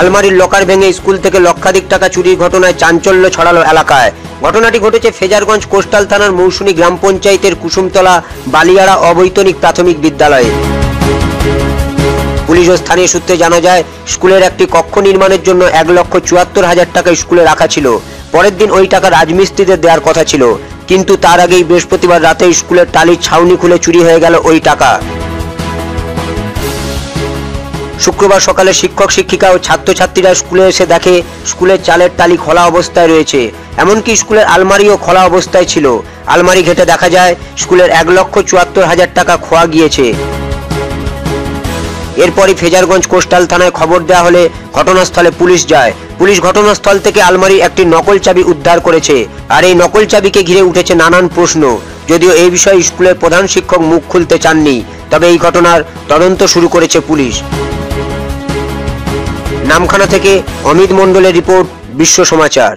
আলমারির লকার ভেঙে স্কুল থেকে লক্ষাধিক টাকা চুরির ঘটনায় চাঞ্চল্য ছড়ালো এলাকায়। ঘটনাটি ঘটেছে ফেজারগঞ্জ কোস্টাল থানার মৌসুমী গ্রাম পঞ্চায়েতের কুসুমতলা বালিয়াড়া অবৈতনিক প্রাথমিক বিদ্যালয়ে। পুলিশ ও স্থানীয় সূত্রে জানা যায়, স্কুলের একটি কক্ষ নির্মাণের জন্য এক লক্ষ চুয়াত্তর হাজার টাকা স্কুলে রাখা ছিল। পরের দিন ওই টাকা রাজমিস্ত্রিদের দেওয়ার কথা ছিল। কিন্তু তার আগেই বৃহস্পতিবার রাতে স্কুলের টালির ছাউনি খুলে চুরি হয়ে গেল ওই টাকা। শুক্রবার সকালে শিক্ষক, শিক্ষিকা ও ছাত্রছাত্রীরা স্কুলে এসে দেখে স্কুলের চালের টালি খোলা অবস্থায় রয়েছে। এমনকি স্কুলের আলমারিও খোলা অবস্থায় ছিল। আলমারি ঘেটে দেখা যায়, স্কুলের এক লক্ষ চুয়াত্তর হাজার টাকা খোয়া গিয়েছে। এরপরই ফেজারগঞ্জ কোস্টাল থানায় খবর দেওয়া হলে ঘটনাস্থলে পুলিশ যায়। পুলিশ ঘটনাস্থল থেকে আলমারির একটি নকল চাবি উদ্ধার করেছে। আর এই নকল চাবিকে ঘিরে উঠেছে নানান প্রশ্ন। যদিও এই বিষয়ে স্কুলের প্রধান শিক্ষক মুখ খুলতে চাননি, তবে এই ঘটনার তদন্ত শুরু করেছে পুলিশ। নামখানা থেকে অমিত মণ্ডলের রিপোর্ট বিশ্ব সমাচার।